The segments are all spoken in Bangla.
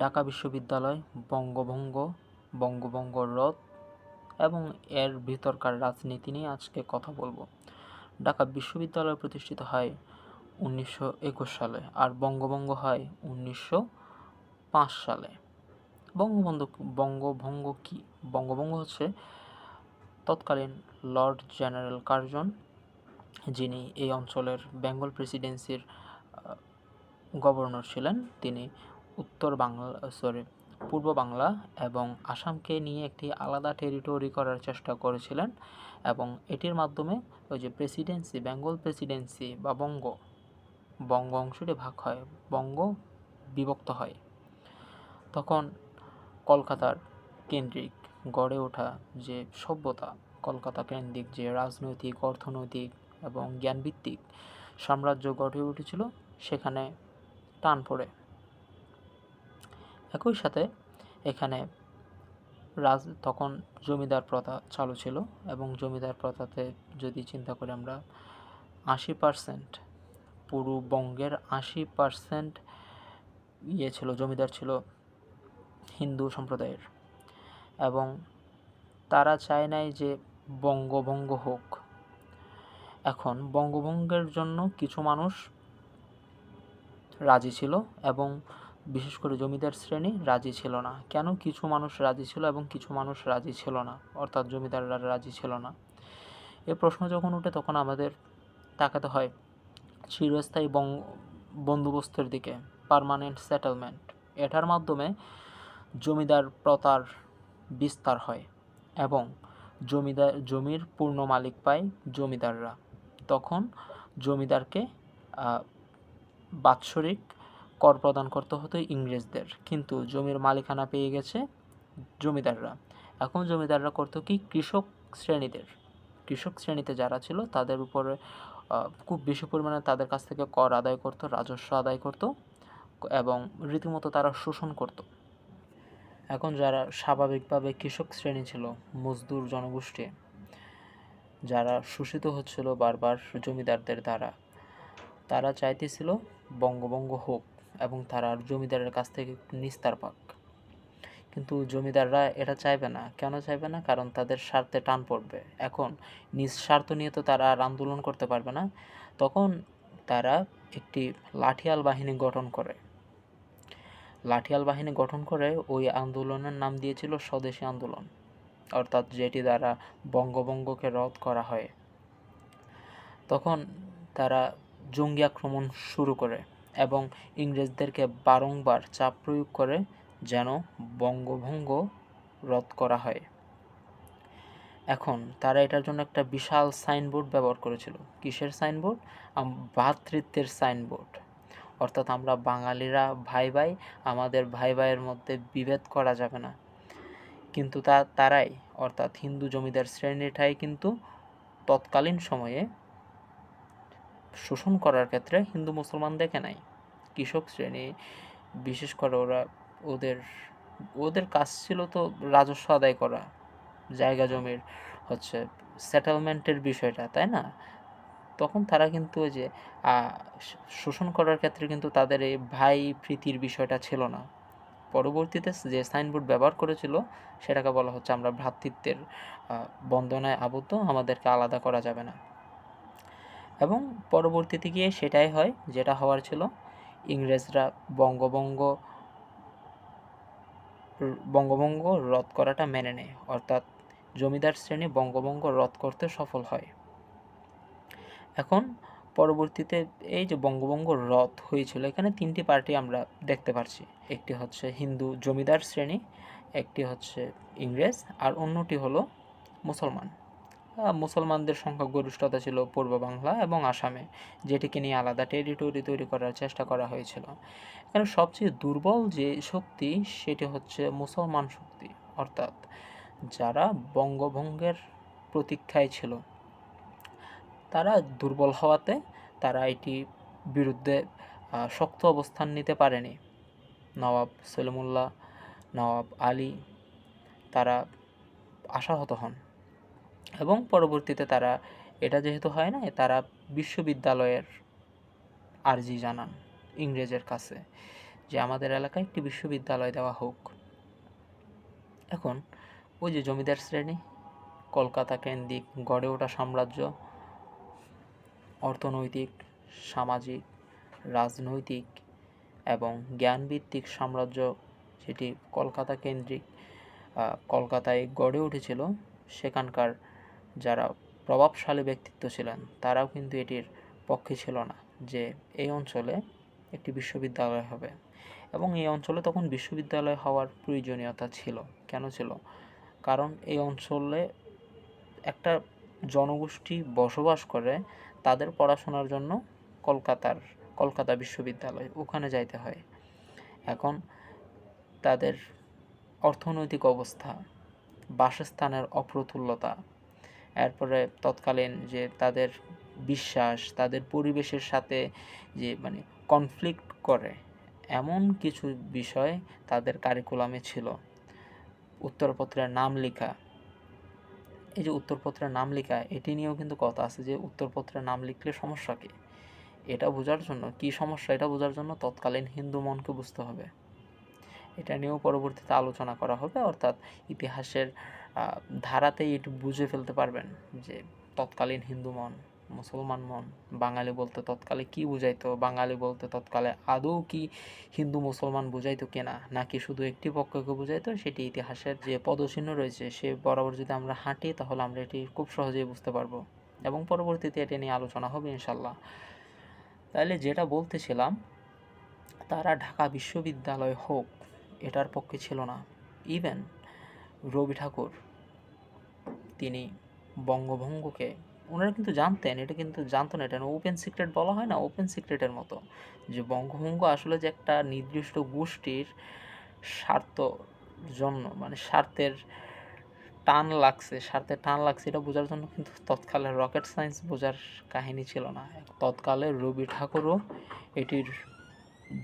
ঢাকা বিশ্ববিদ্যালয় বঙ্গভঙ্গ বঙ্গভঙ্গ রদ এবং এর ভিতরকার রাজনীতি নিয়ে আজকে কথা বলব। ঢাকা বিশ্ববিদ্যালয় প্রতিষ্ঠিত হয় উনিশশো একুশ সালে আর বঙ্গভঙ্গ হয় উনিশশো পাঁচ সালে। বঙ্গবন্ধু বঙ্গভঙ্গ কি? বঙ্গভঙ্গ হচ্ছে তৎকালীন লর্ড জেনারেল কার্জন, যিনি এই অঞ্চলের বেঙ্গল প্রেসিডেন্সির গভর্নর ছিলেন। তিনি উত্তর বাংলা সরি পূর্ব বাংলা এবং আসামকে নিয়ে একটি আলাদা টেরিটরি করার চেষ্টা করেছিলেন এবং এটির মাধ্যমে ওই যে প্রেসিডেন্সি বেঙ্গল প্রেসিডেন্সি বা বঙ্গ বঙ্গ অংশটি ভাগ হয়, বঙ্গ বিভক্ত হয়। তখন কলকাতার কেন্দ্রিক গড়ে ওঠা যে সভ্যতা, কলকাতা কেন্দ্রিক যে রাজনৈতিক, অর্থনৈতিক এবং জ্ঞানভিত্তিক সাম্রাজ্য গড়ে উঠেছিল, সেখানে টান পড়ে। একই সাথে এখানে রাজ তখন জমিদার প্রথা চালু ছিল এবং জমিদার প্রথাতে যদি চিন্তা করি আমরা, আশি পার্সেন্ট পুরো বঙ্গের আশি পার্সেন্ট ইয়ে ছিল, জমিদার ছিল হিন্দু সম্প্রদায়ের। এবং তারা চায় নাই যে বঙ্গভঙ্গ হোক। এখন বঙ্গভঙ্গের জন্য কিছু মানুষ রাজি ছিল এবং বিশেষ করে জমিদার শ্রেণি রাজি ছিল না। কেন? কিছু মানুষ রাজি ছিল এবং কিছু মানুষ রাজি ছিল না। অর্থাৎ জমিদাররা রাজি ছিল না। এ প্রশ্ন যখন উঠে তখন আমাদের তাকাতে হয় চিরস্থায়ী বন্দোবস্তের দিকে পারমানেন্ট সেটেলমেন্ট এটার মাধ্যমে জমিদার প্রতার বিস্তার হয় এবং জমিদার জমির পূর্ণ মালিক পায় জমিদাররা। তখন জমিদারকে বাৎসরিক কর প্রদান করতে হতো ইংরেজদের। কিন্তু জমির মালিকানা পেয়ে গেছে জমিদাররা। এখন জমিদাররা করতো কি? কৃষক শ্রেণীদের। কৃষক শ্রেণীতে যারা ছিল, তাদের উপরে খুব বেশি পরিমাণে তাদের কাছ থেকে কর আদায় করতো, রাজস্ব আদায় করতো এবং রীতিমতো তারা শোষণ করত। এখন যারা স্বাভাবিকভাবে কৃষক শ্রেণি ছিল, মজদুর জনগোষ্ঠী, যারা শোষিত হচ্ছিল বারবার জমিদারদের দ্বারা, তারা চাইতেছিল বঙ্গভঙ্গ হোক। এবং তারা জমিদারের কাছ থেকে নিস্তার পাক। কিন্তু জমিদাররা এটা চাইবে না। কেন চাইবে না? কারণ তাদের স্বার্থে টান পড়বে। এখন নিজ স্বার্থ নিয়ে তো তারা আর আন্দোলন করতে পারবে না। তখন তারা একটি লাঠিয়াল বাহিনী গঠন করে। লাঠিয়াল বাহিনী গঠন করে ওই আন্দোলনের নাম দিয়েছিল স্বদেশী আন্দোলন। অর্থাৎ যেটি দ্বারা বঙ্গভঙ্গকে রদ করা হয়। তখন তারা জঙ্গি আক্রমণ শুরু করে। এবং ইংরেজদেরকে বারংবার চাপ প্রয়োগ করে যেন বঙ্গভঙ্গ রদ করা হয়। এখন তারা এটার জন্য একটা বিশাল সাইনবোর্ড ব্যবহার করেছিল। কিসের সাইনবোর্ড? ভাতৃত্বের সাইনবোর্ড। অর্থাৎ আমরা বাঙালিরা ভাই ভাই, আমাদের ভাই ভাইয়ের মধ্যে বিভেদ করা যাবে না। কিন্তু তা, তারাই, অর্থাৎ হিন্দু জমিদার শ্রেণীটাই কিন্তু তৎকালীন সময়ে শোষণ করার ক্ষেত্রে হিন্দু মুসলমান দেখে নাই। কৃষক শ্রেণি, বিশেষ করে ওরা ওদের ওদের কাজ ছিল তো রাজস্ব আদায় করা, জায়গা জমির হচ্ছে সেটেলমেন্টের বিষয়টা, তাই না? তখন তারা কিন্তু ওই যে শোষণ করার ক্ষেত্রে কিন্তু তাদের এই ভাই প্রীতির বিষয়টা ছিল না। পরবর্তীতে যে সাইনবোর্ড ব্যবহার করেছিল, সেটাকে বলা হচ্ছে আমরা ভ্রাতৃত্বের বন্দনায় আবদ্ধ, আমাদেরকে আলাদা করা যাবে না। এবং পরবর্তীতে গিয়ে সেটাই হয়, যেটা হওয়ার ছিল ইংরেজরা বঙ্গবঙ্গ বঙ্গভঙ্গ রদ করাটা মেনে নেয়। অর্থাৎ জমিদার শ্রেণি বঙ্গভঙ্গ রদ করতে সফল হয়। এখন পরবর্তীতে এই যে বঙ্গভঙ্গ রদ হয়েছিল, এখানে তিনটি পার্টি আমরা দেখতে পাচ্ছি একটি হচ্ছে হিন্দু জমিদার শ্রেণি, একটি হচ্ছে ইংরেজ, আর অন্যটি হলো মুসলমান। মুসলমানদের সংখ্যাগরিষ্ঠতা ছিল পূর্ব বাংলা এবং আসামে, যেটিকে নিয়ে আলাদা টেরিটরি তৈরি করার চেষ্টা করা হয়েছিল। এখানে সবচেয়ে দুর্বল যে শক্তি, সেটি হচ্ছে মুসলমান শক্তি, অর্থাৎ যারা বঙ্গভঙ্গের প্রতীক্ষায় ছিল। তারা দুর্বল হওয়াতে তারা এটি বিরুদ্ধে শক্ত অবস্থান নিতে পারেনি। নবাব সলিমুল্লাহ নবাব আলী, তারা আশাহত হন। এবং পরবর্তীতে তারা, এটা যেহেতু হয় না, তারা বিশ্ববিদ্যালয়ের আর্জি জানান ইংরেজের কাছে যে আমাদের এলাকায় একটি বিশ্ববিদ্যালয় দেওয়া হোক। এখন ওই যে জমিদার শ্রেণি, কলকাতা কেন্দ্রিক, গড়ে ওঠা সাম্রাজ্য, অর্থনৈতিক, সামাজিক, রাজনৈতিক এবং জ্ঞানভিত্তিক সাম্রাজ্য যেটি কলকাতা কেন্দ্রিক কলকাতায় গড়ে উঠেছিল, সেখানকার যারা প্রভাবশালী ব্যক্তিত্ব ছিলেন, তারাও কিন্তু এটির পক্ষে ছিল না যে এই অঞ্চলে একটি বিশ্ববিদ্যালয় হবে। এবং এই অঞ্চলে তখন বিশ্ববিদ্যালয় হওয়ার প্রয়োজনীয়তা ছিল। কেন ছিল? কারণ এই অঞ্চলে একটা জনগোষ্ঠী বসবাস করে, তাদের পড়াশোনার জন্য কলকাতার, কলকাতা বিশ্ববিদ্যালয়, ওখানে যাইতে হয়। এখন তাদের অর্থনৈতিক অবস্থা, বাসস্থানের অপ্রতুল্যতা এরপরে তৎকালীন যে তাদের বিশ্বাস, তাদের পরিবেশের সাথে যে মানে কনফ্লিক্ট করে, এমন কিছু বিষয় তাদের কারিকুলামে ছিল। উত্তরপত্রের নাম লেখা। এই যে উত্তরপত্রের নাম লেখা, এটি নিয়েও কিন্তু কথা আছে যে উত্তরপত্রের নাম লিখলে সমস্যা কী? এটা বোঝার জন্য, কি সমস্যা এটা বোঝার জন্য তৎকালীন হিন্দু মনকে বুঝতে হবে। এটা নিয়েও পরবর্তীতে আলোচনা করা হবে, অর্থাৎ ইতিহাসের ধারাতেই এটি বুঝে ফেলতে পারবেন যে তৎকালীন হিন্দু মন, মুসলমান মন, বাঙালি বলতে তৎকালে কি বুঝাইতো, বাঙালি বলতে তৎকালে আদৌ কি হিন্দু মুসলমান বুঝাইতো কিনা নাকি শুধু একটি পক্ষকে বুঝাইতো, সেটি ইতিহাসের যে পদচিহ্ন রয়েছে, সে বরাবর যদি আমরা হাঁটি, তাহলে আমরা এটি খুব সহজেই বুঝতে পারব এবং পরবর্তীতে এটি নিয়ে আলোচনা হবে ইনশাল্লাহ তাহলে যেটা বলতেছিলাম, তারা ঢাকা বিশ্ববিদ্যালয় হোক এটার পক্ষে ছিল না। ইভেন রবি ঠাকুর, তিনি বঙ্গভঙ্গকে ওনারা কিন্তু জানতেন, এটা কিন্তু জানতো না, এটা ওপেন সিক্রেট বলা হয় না ওপেন সিক্রেটের মতো। যে বঙ্গভঙ্গ আসলে যে একটা নির্দিষ্ট গোষ্ঠীর স্বার্থ জন্য মানে স্বার্থের টান লাগছে স্বার্থে টান লাগছে, এটা বোঝার জন্য কিন্তু তৎকালে রকেট সায়েন্স বোঝার কাহিনী ছিল না। তৎকালে রবি ঠাকুরও এটির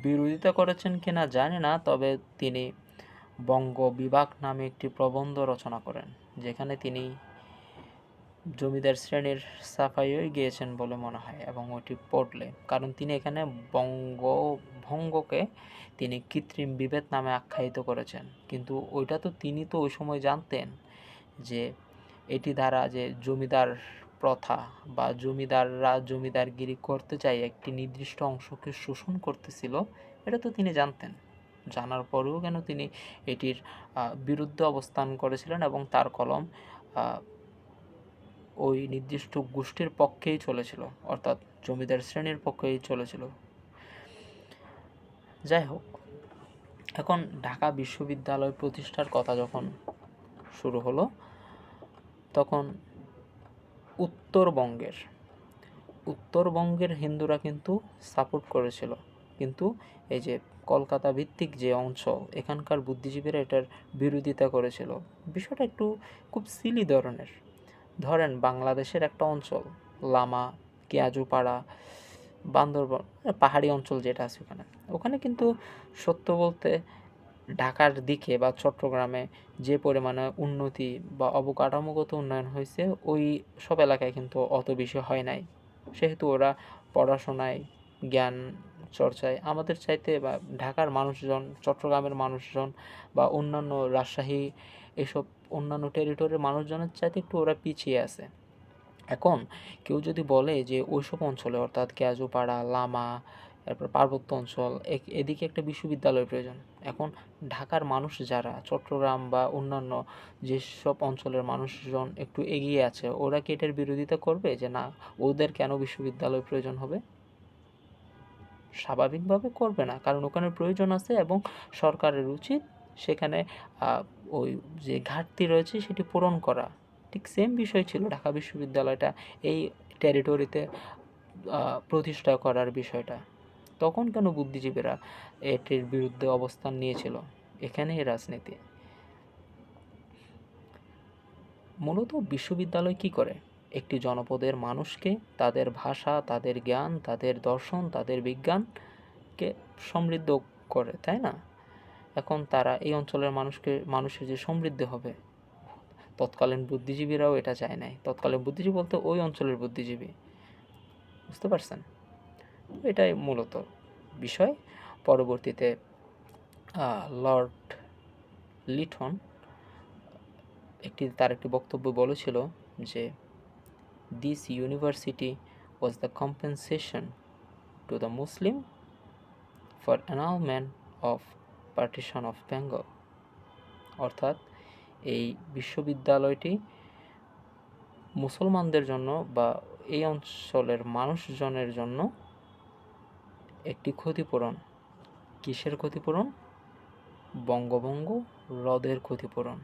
বিরোধিতা করেছেন কিনা জানি না, তবে তিনি বঙ্গ বিভাগ নামে একটি প্রবন্ধ রচনা করেন, যেখানে তিনি জমিদার শ্রেণির সাফাইও গিয়েছেন বলে মনে হয় এবং ওটি পড়লে কারণ তিনি এখানে বঙ্গভঙ্গকে তিনি কৃত্রিম বিভেদ নামে আখ্যায়িত করেছেন। কিন্তু ওইটা তো তিনি তো ওই সময় জানতেন যে এটি দ্বারা যে জমিদার প্রথা বা জমিদাররা জমিদারগিরি করতে চাই একটি নির্দিষ্ট অংশকে শোষণ করতেছিল, এটা তো তিনি জানতেন। জানার পরেও কেন তিনি এটির বিরুদ্ধে অবস্থান করেছিলেন এবং তার কলম ওই নির্দিষ্ট গোষ্ঠীর পক্ষেই চলেছিল, অর্থাৎ জমিদার শ্রেণির পক্ষেই চলেছিল। যাই হোক, এখন ঢাকা বিশ্ববিদ্যালয় প্রতিষ্ঠার কথা যখন শুরু হলো, তখন উত্তরবঙ্গের। উত্তরবঙ্গের হিন্দুরা কিন্তু সাপোর্ট করেছিল। কিন্তু এই যে কলকাতা ভিত্তিক যে অংশ, এখানকার বুদ্ধিজীবীরা এটার বিরোধিতা করেছিল। বিষয়টা একটু খুব সিলি ধরনের। ধরেন বাংলাদেশের একটা অঞ্চল, লামা, কেয়াজুপাড়া, বান্দরবন, পাহাড়ি অঞ্চল যেটা আছে ওখানে। ওখানে কিন্তু সত্য বলতে ঢাকার দিকে বা চট্টগ্রামে যে পরিমাণে উন্নতি বা অবকাঠামোগত উন্নয়ন হয়েছে, ওই সব এলাকায় কিন্তু অত বেশি হয় নাই। সেহেতু ওরা পড়াশোনায়, জ্ঞান চর্চায়, আমাদের চাইতে বা ঢাকার মানুষজন, চট্টগ্রামের মানুষজন বা অন্যান্য রাজশাহী এসব অন্যান্য টেরিটরির মানুষজনের চাইতে একটু ওরা পিছিয়ে আছে। এখন কেউ যদি বলে যে ওইসব অঞ্চলে, অর্থাৎ কেয়াজুপাড়া লামা তারপর পার্বত্য অঞ্চল এদিকে একটা বিশ্ববিদ্যালয় প্রয়োজন। এখন ঢাকার মানুষ যারা, চট্টগ্রাম বা অন্যান্য যেসব অঞ্চলের মানুষজন একটু এগিয়ে আছে, ওরা কি এটার বিরোধিতা করবে যে, না, ওদের কেন বিশ্ববিদ্যালয় প্রয়োজন হবে? স্বাভাবিকভাবে করবে না, কারণ ওখানে প্রয়োজন আছে এবং সরকারের উচিত সেখানে ওই যে ঘাটতি রয়েছে সেটি পূরণ করা। ঠিক সেম বিষয় ছিল ঢাকা বিশ্ববিদ্যালয়টা, এই টেরিটরিতে প্রতিষ্ঠা করার বিষয়টা। তখন কেন বুদ্ধিজীবীরা এটির বিরুদ্ধে অবস্থান নিয়েছিল? এখানেই রাজনীতি। মূলত বিশ্ববিদ্যালয় কি করে? একটি জনপদের মানুষকে তাদের ভাষা, তাদের জ্ঞান, তাদের দর্শন, তাদের বিজ্ঞানকে সমৃদ্ধ করে, তাই না? এখন তারা এই অঞ্চলের মানুষকে, মানুষের যে সমৃদ্ধি হবে, তৎকালীন বুদ্ধিজীবীরাও এটা চায় নাই। তৎকালীন বুদ্ধিজীবী বলতে ওই অঞ্চলের বুদ্ধিজীবী। বুঝতে পারছেন? এটাই মূলত বিষয়। পরবর্তীতে লর্ড লিটন একটি, তার একটি বক্তব্য বলেছিল যে this university was the compensation to the Muslim for annulment of partition of Bengal অর্থাৎ, এই বিশ্ববিদ্যালয়টি মুসলমানদের জন্য বা এই অঞ্চলের মানুষজনের জন্য একটি ক্ষতিপূরণ। কিসের ক্ষতিপূরণ? বঙ্গভঙ্গ হ্রদের ক্ষতিপূরণ।